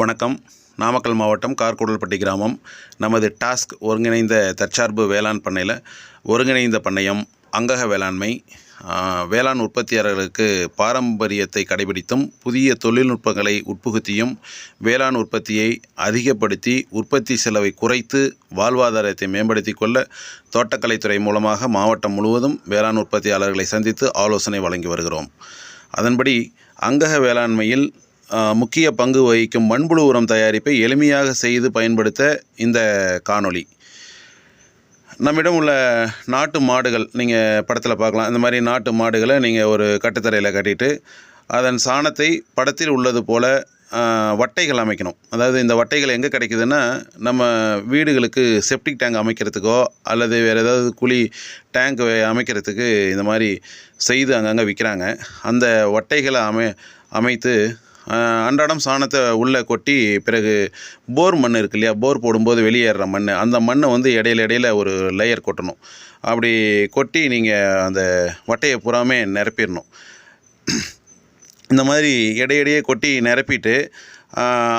வணக்கம். நாமக்கல் மாவட்டம் கார்கூடல்பட்டி கிராமம். நமது டாஸ்க் ஒருங்கிணைந்த தற்சார்பு வேளாண் பண்ணையில் ஒருங்கிணைந்த பண்ணையம் அங்கக வேளாண்மை. வேளாண் உற்பத்தியாளர்களுக்கு பாரம்பரியத்தை கடைபிடித்தும் புதிய தொழில்நுட்பங்களை உட்புகுத்தியும் வேளாண் உற்பத்தியை அதிகப்படுத்தி உற்பத்தி செலவை குறைத்து வாழ்வாதாரத்தை மேம்படுத்தி கொள்ள தோட்டக்கலைத்துறை மூலமாக மாவட்டம் முழுவதும் வேளாண் உற்பத்தியாளர்களை சந்தித்து ஆலோசனை வழங்கி வருகிறோம். அதன்படி அங்கக வேளாண்மையில் முக்கிய பங்கு வகிக்கும் மண்புழு உரம் தயாரிப்பை எளிமையாக செய்து பயன்படுத்த இந்த காணொளி. நம்மிடம் உள்ள நாட்டு மாடுகள் நீங்கள் படத்தில் பார்க்கலாம். இந்த மாதிரி நாட்டு மாடுகளை நீங்கள் ஒரு கட்டுத்தரையில் கட்டிட்டு அதன் சாணத்தை படத்தில் உள்ளது போல் வட்டைகள் அமைக்கணும். அதாவது இந்த வட்டைகள் எங்கே கிடைக்குதுன்னா நம்ம வீடுகளுக்கு செப்டிக் டேங்க் அமைக்கிறதுக்கோ அல்லது வேறு ஏதாவது குழி டேங்க் அமைக்கிறதுக்கு இந்த மாதிரி செய்து அங்கங்கே விற்கிறாங்க அந்த வட்டைகளை அமை அமைத்து அன்றாடம் சாணத்தை உள்ளே கொட்டி பிறகு போர் மண் இருக்கு இல்லையா? போர் போடும்போது வெளியேறுற மண். அந்த மண்ணை வந்து இடையில இடையில ஒரு லேயர் கொட்டணும். அப்படி கொட்டி நீங்கள் அந்த வட்டையை பூராமே நிரப்பிடணும். இந்த மாதிரி இடையிடையே கொட்டி நிரப்பிட்டு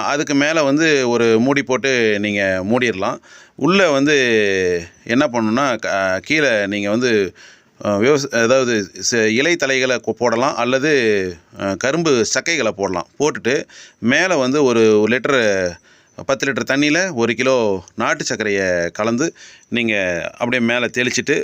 அதுக்கு மேலே வந்து ஒரு மூடி போட்டு நீங்கள் மூடிடலாம். உள்ளே வந்து என்ன பண்ணணுன்னா க- கீழே நீங்கள் வந்து விவச அதாவது இலை தலைகளை போடலாம் அல்லது கரும்பு சக்கைகளை போடலாம். போட்டுட்டு மேலே வந்து ஒரு ஒரு லிட்டரு பத்து லிட்டர் தண்ணியில் ஒரு கிலோ நாட்டு சர்க்கரையை கலந்து நீங்கள் அப்படியே மேலே தெளிச்சுட்டு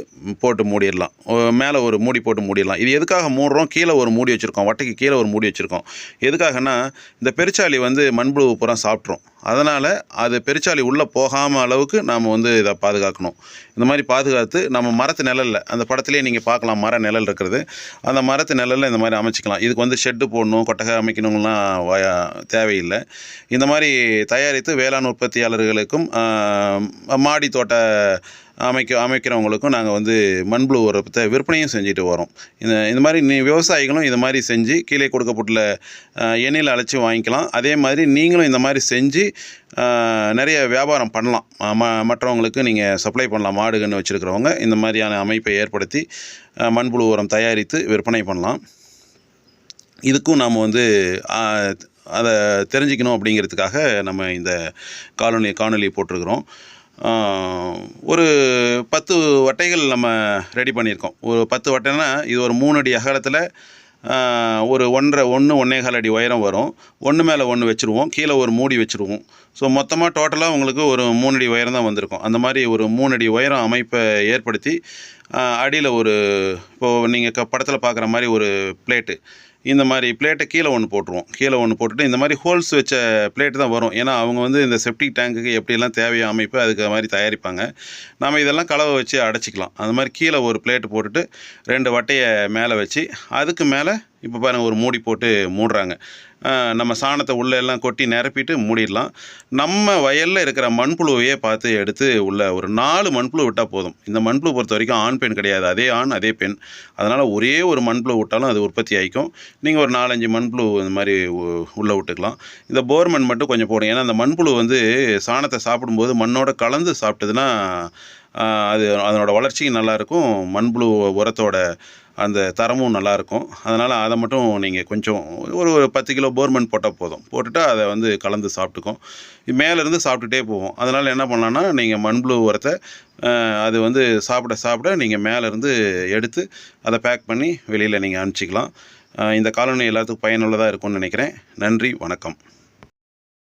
போட்டு மூடிடலாம். மேலே ஒரு மூடி போட்டு மூடிடலாம். இது எதுக்காக மூடுறோம்? கீழே ஒரு மூடி வச்சுருக்கோம். வட்டைக்கு கீழே ஒரு மூடி வச்சுருக்கோம். எதுக்காகன்னா இந்த பெருச்சாளி வந்து மண்புழு பூரா சாப்பிட்ரும் அதனால் அது பெருச்சாளி உள்ளே போகாமல் அளவுக்கு நாம் வந்து இதை பாதுகாக்கணும். இந்த மாதிரி பாதுகாத்து நம்ம மரத்து நிழலில் அந்த படத்துலேயே நீங்கள் பார்க்கலாம் மர நிழல் இருக்கிறது. அந்த மரத்து நிழலில் இந்த மாதிரி அமைச்சிக்கலாம். இதுக்கு வந்து ஷெட்டு போடணும் கொட்டகை அமைக்கணுங்கலாம் வய- தேவையில்லை. இந்த மாதிரி தயாரித்து வேளாண் உற்பத்தியாளர்களுக்கும் மாடி தோட்ட அமைக்க அமைக்கிறவங்களுக்கும் நாங்கள் வந்து மண்புழு உரத்தை விற்பனையும் செஞ்சுட்டு வரோம். இந்த இந்த மாதிரி நீ விவசாயிகளும் இந்த மாதிரி செஞ்சு கீழே கொடுக்கப்பட்டுள்ள எண்ணெயில் அழைச்சி வாங்கிக்கலாம். அதே மாதிரி நீங்களும் இந்த மாதிரி செஞ்சு நிறைய வியாபாரம் பண்ணலாம். ம மற்றவங்களுக்கு நீங்கள் சப்ளை பண்ணலாம். மாடுகன்னு வச்சுருக்கிறவங்க இந்த மாதிரியான அமைப்பை ஏற்படுத்தி மண்புழு உரம் தயாரித்து விற்பனை பண்ணலாம். இதுக்கும் நாம் வந்து அதை தெரிஞ்சுக்கணும் அப்படிங்கிறதுக்காக நம்ம இந்த காணொலி காணொலி போட்டிருக்கிறோம். ஒரு பத்து வட்டைகள் நம்ம ரெடி பண்ணியிருக்கோம். ஒரு பத்து வட்டைன்னா இது ஒரு மூணு அடி அகலத்தில் ஒரு ஒன்றரை ஒன்று ஒன்றேகால் அடி உயரம் வரும். ஒன்று மேலே ஒன்று வச்சுருவோம். கீழே ஒரு மூடி வச்சுருவோம். ஸோ மொத்தமாக டோட்டலாக உங்களுக்கு ஒரு மூணு அடி உயரம் தான் வந்திருக்கும். அந்த மாதிரி ஒரு மூணு அடி உயரம் அமைப்பை ஏற்படுத்தி அடியில் ஒரு இப்போது நீங்கள் க படத்தில் பார்க்குற மாதிரி ஒரு பிளேட்டு இந்த மாதிரி பிளேட்டை கீழே ஒன்று போட்டுருவோம். கீழே ஒன்று போட்டுட்டு இந்த மாதிரி ஹோல்ஸ் வச்ச பிளேட்டு தான் வரும். ஏன்னா அவங்க வந்து இந்த செப்டிக் டேங்குக்கு எப்படியெல்லாம் தேவையோ அமைப்பு அதுக்கு மாதிரி தயாரிப்பாங்க. நம்ம இதெல்லாம் கலவை வச்சு அடைச்சிக்கலாம். அந்த மாதிரி கீழே ஒரு பிளேட்டு போட்டுட்டு ரெண்டு வட்டையை மேலே வச்சு அதுக்கு மேலே இப்போ பாருங்கள் ஒரு மூடி போட்டு மூடுறாங்க. நம்ம சாணத்தை உள்ளே எல்லாம் கொட்டி நிரப்பிட்டு மூடிடலாம். நம்ம வயலில் இருக்கிற மண்புழுவையே பார்த்து எடுத்து உள்ள ஒரு நாலு மண்புழு விட்டால் போதும். இந்த மண்புழு பொறுத்த வரைக்கும் ஆண் பெண் கிடையாது. அதே ஆண் அதே பெண். அதனால் ஒரே ஒரு மண்புழு விட்டாலும் அது உற்பத்தி ஆகிக்கும் நீங்கள் ஒரு நாலஞ்சு மண்புழு இந்த மாதிரி உள்ளே விட்டுக்கலாம். இந்த போர் மண் மட்டும் கொஞ்சம் போடும் ஏன்னா அந்த மண்புழு வந்து சாணத்தை சாப்பிடும்போது மண்ணோட கலந்து சாப்பிட்டதுன்னா அது அதனோட வளர்ச்சியும் நல்லாயிருக்கும். மண்புழு உரத்தோட அந்த தரமும் நல்லாயிருக்கும். அதனால் அதை மட்டும் நீங்கள் கொஞ்சம் ஒரு ஒரு பத்து கிலோ போர்மன் போட்டால் போதும். போட்டுட்டு அதை வந்து கலந்து சாப்பிட்டுக்கும். மேலேருந்து சாப்பிட்டுட்டே போவோம் அதனால் என்ன பண்ணலான்னா நீங்கள் மண்புழு உரத்தை அது வந்து சாப்பிட சாப்பிட நீங்கள் மேலேருந்து எடுத்து அதை பேக் பண்ணி வெளியில் நீங்கள் அனுப்பிச்சிக்கலாம். இந்த காலனி எல்லாத்துக்கும் பயனுள்ளதாக இருக்கும்னு நினைக்கிறேன். நன்றி வணக்கம்.